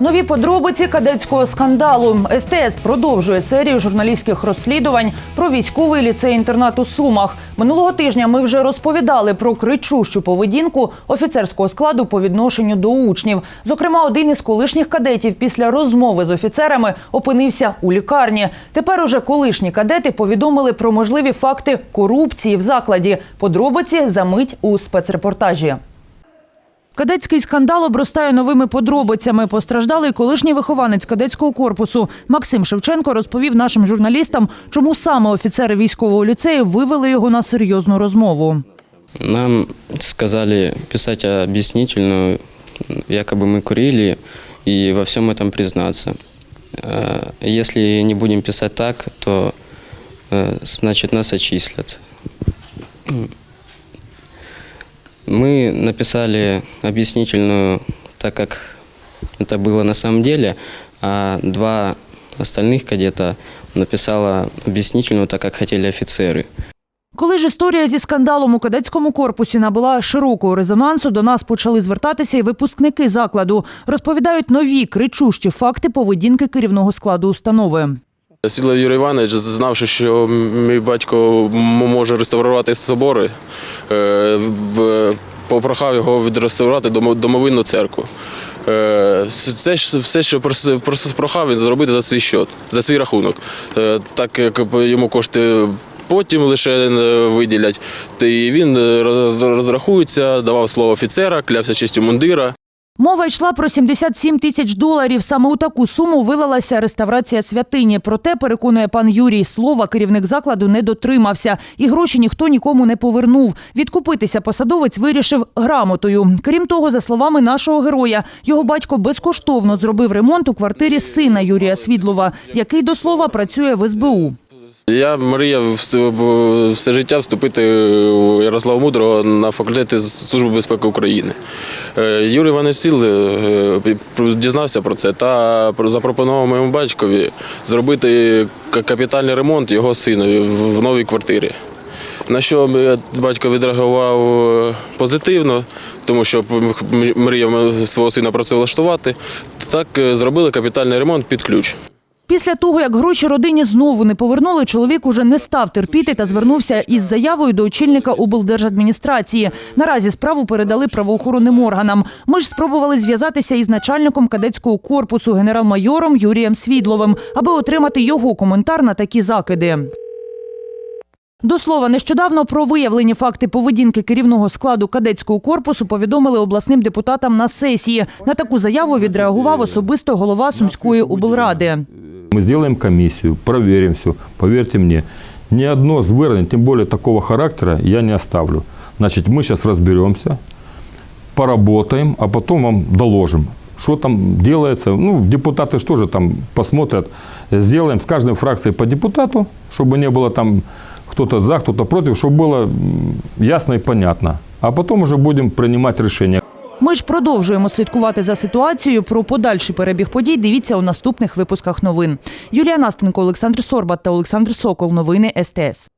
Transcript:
Нові подробиці кадетського скандалу. СТС продовжує серію журналістських розслідувань про військовий ліцей-інтернат у Сумах. Минулого тижня ми вже розповідали про кричущу поведінку офіцерського складу по відношенню до учнів. Зокрема, один із колишніх кадетів після розмови з офіцерами опинився у лікарні. Тепер уже колишні кадети повідомили про можливі факти корупції в закладі. Подробиці за мить у спецрепортажі. Кадетський скандал обростає новими подробицями. Постраждалий колишній вихованець кадетського корпусу Максим Шевченко розповів нашим журналістам, чому саме офіцери військового ліцею вивели його на серйозну розмову. Нам сказали писать объяснительную, якобы мы курили, и во всем этом признаться. Э, Если не будем писать так, то э, значит нас отчислят. Мы написали объяснительную так, как это было на самом деле, а два остальных кадета написала объяснительную так, как хотели офицеры. Коли ж історія зі скандалом у кадетському корпусі набула широкого резонансу, до нас почали звертатися і випускники закладу. Розповідають нові кричущі факти поведінки керівного складу установи. Сідло Юрій Іванович, знавши, що мій батько може реставрувати собори, е, попрохав його відреставрувати домо- домовинну церкву. Це все, що прохав він зробити за свій счет, за свій рахунок. Е, Так як йому кошти потім лише е, виділять, то він розрахується, давав слово офіцера, клявся честю мундира. Мова йшла про 77 тисяч доларів. Саме у таку суму вилилася реставрація святині. Проте, переконує пан Юрій, слова керівник закладу не дотримався. І гроші ніхто нікому не повернув. Відкупитися посадовець вирішив грамотою. Крім того, за словами нашого героя, його батько безкоштовно зробив ремонт у квартирі сина Юрія Свідлова, який, до слова, працює в СБУ. Я мріяв все життя вступити у Ярослава Мудрого на факультети Служби безпеки України. Е, Юрій Іванович е, дізнався про це та запропонував моєму батькові зробити капітальний ремонт його синові в в новій квартирі. На що е, батько відреагував позитивно, тому що мріяв свого сина працевлаштувати. Так зробили капітальний ремонт під ключ. Після того, як гроші родині знову не повернули, чоловік уже не став терпіти та звернувся із заявою до очільника облдержадміністрації. Наразі справу передали правоохоронним органам. Ми ж спробували зв'язатися із начальником кадетського корпусу генерал-майором Юрієм Свідловим, аби отримати його коментар на такі закиди. До слова, нещодавно про виявлені факти поведінки керівного складу кадетського корпусу повідомили обласним депутатам на сесії. На таку заяву відреагував особисто голова Сумської облради. Мы сделаем комиссию, проверим все. Поверьте мне, ни одно звернення, тем более такого характера, я не оставлю. Значит, мы сейчас разберемся, поработаем, а потом вам доложим, что там делается. Ну, депутаты что же там посмотрят, сделаем с каждой фракцией по депутату, чтобы не было там кто-то за, кто-то против, чтобы было ясно и понятно. А потом уже будем принимать решения. Ми ж продовжуємо слідкувати за ситуацією. Про подальший перебіг подій дивіться у наступних випусках новин. Юлія Настенко, Олександр Сорбат та Олександр Сокол. Новини СТС.